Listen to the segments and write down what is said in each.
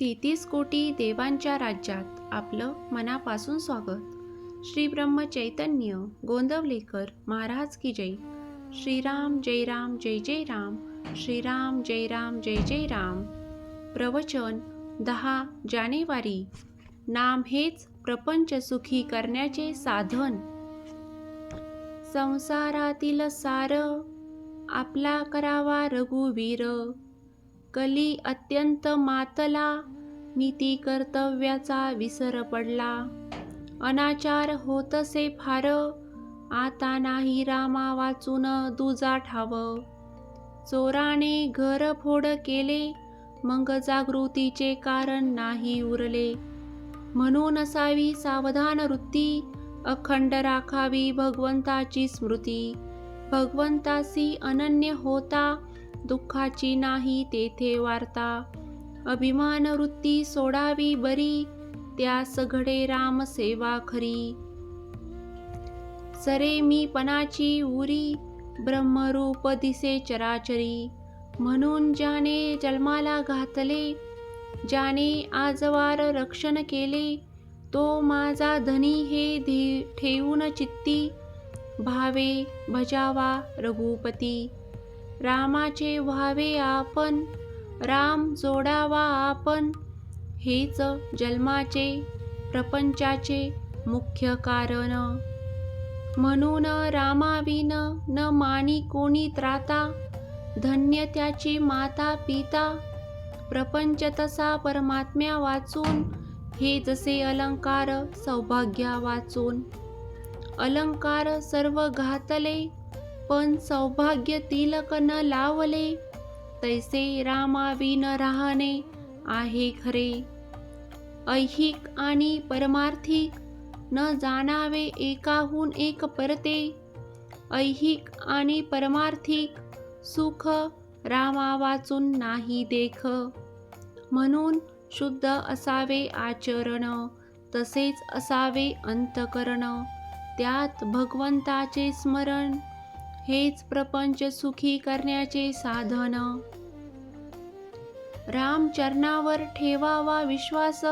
तेहतीस कोटी देवांच्या राज्यात आपलं मनापासून स्वागत. श्री ब्रह्म चैतन्य गोंदवलेकर महाराज की जय. श्रीराम जय राम जय जय राम. श्रीराम जय राम जय जय राम. प्रवचन दहा जानेवारी. नाम हेच प्रपंच सुखी करण्याचे साधन. संसारातील सार आपला करावा रघुवीर. कली अत्यंत मातला नीती कर्तव्याचा विसर पडला. अनाचार होतसे फार आता नाही रामा वाचून दुजा ठाव. चोराने घर फोड केले मग जागृतीचे कारण नाही उरले. म्हणून असावी सावधान वृत्ती अखंड राखावी भगवंताची स्मृती. भगवंतासी अनन्य होता दुःखाची नाही तेथे वार्ता. अभिमान वृत्ती सोडावी बरी त्या सघडे राम सेवा खरी. सरे मी पणाची उरी ब्रह्मरूप दिसे चराचरी. म्हणून ज्याने जन्माला घातले ज्याने आजवार रक्षण केले तो माझा धनी हे ठेवून चित्ती. भावे भजावा रघुपती. रामाचे व्हावे आपण राम जोडावा आपण. हेच जन्माचे प्रपंचाचे मुख्य कारण. म्हणून रामाविन न मानी कोणी त्राता धन्य त्याची माता पिता. प्रपंच तसा परमात्म्या वाचून हे जसे अलंकार सौभाग्या वाचून. अलंकार सर्व घातले पण सौभाग्य तिलक न लावले तैसे रामाविन राहणे आहे खरे. ऐहिक आणि परमार्थिक न जाणावे एकाहून एक परते. ऐहिक आणि परमार्थिक सुख रामा वाचून नाही देख. म्हणून शुद्ध असावे आचरण तसेच असावे अंतकरण. त्यात भगवंताचे स्मरण हेच प्रपंच सुखी करण्याचे साधन. राम चरणावर ठेवावा विश्वास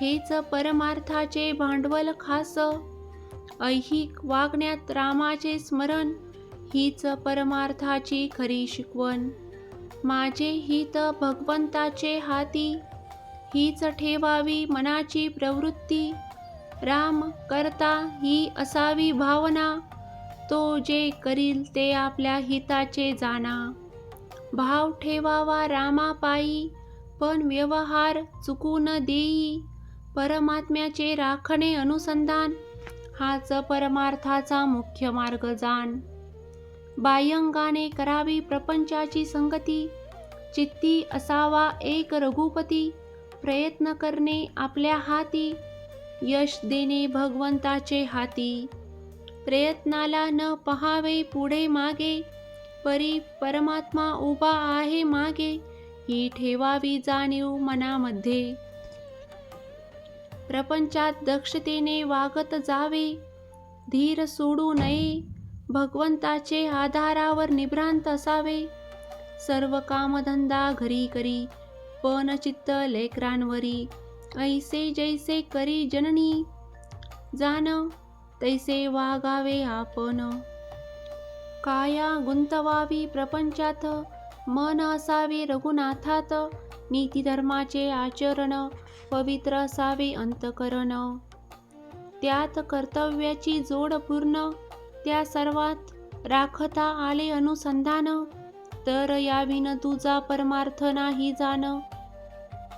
हेच परमार्थाचे भांडवल खास. ऐहिक वागण्यात रामाचे स्मरण हीच परमार्थाची खरी शिकवण. माझे हित भगवंताचे हाती हीच ठेवावी मनाची प्रवृत्ती. राम करता ही असावी भावना तो जे करील ते आपल्या हिताचे जाणा. भाव ठेवावा रामापायी पण व्यवहार चुकू न देई. परमात्म्याचे राखणे अनुसंधान हाच परमार्थाचा मुख्य मार्ग जाण. बाह्यंगाने करावी प्रपंचाची संगती चित्ती असावा एक रघुपती प्रयत्न करणे आपल्या हाती यश देणे भगवंताचे हाती. प्रयत्नाला न पहावे पुढे मागे. परी परमात्मा उभा आहे मागे. ही ठेवावी जाणीव मनामध्ये. प्रपंचात दक्षतेने वागत जावे. धीर सोडू नये. भगवंताचे आधारावर निभ्रांत असावे. सर्व कामधंदा घरी करी. पण चित्त लेकरांवरी. ऐसे जैसे करी जननी. जाण तैसे वागावे आपण. काया गुंतवावी प्रपंचात मन असावे रघुनाथात नीतीधर्माचे आचरण पवित्र असावे अंतकरण. त्यात कर्तव्याची जोड पूर्ण त्या सर्वात राखता आले अनुसंधान तर याविन तुझा परमार्थ नाही जाण.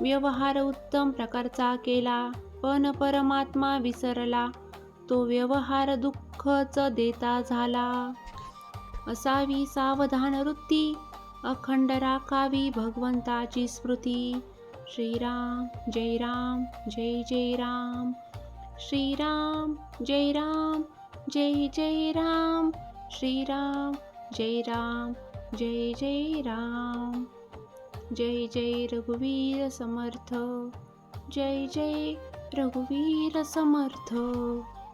व्यवहार उत्तम प्रकारचा केला पण परमात्मा विसरला. तो व्यवहार दुःखच देता झाला. असावी सावधान वृत्ती अखंड राखावी भगवंताची स्मृती. श्रीराम जय राम जय जय राम. श्रीराम जय राम जय जय राम. श्रीराम जय राम जय जय राम. जय जय रघुवीर समर्थ. जय जय रघुवीर समर्थ.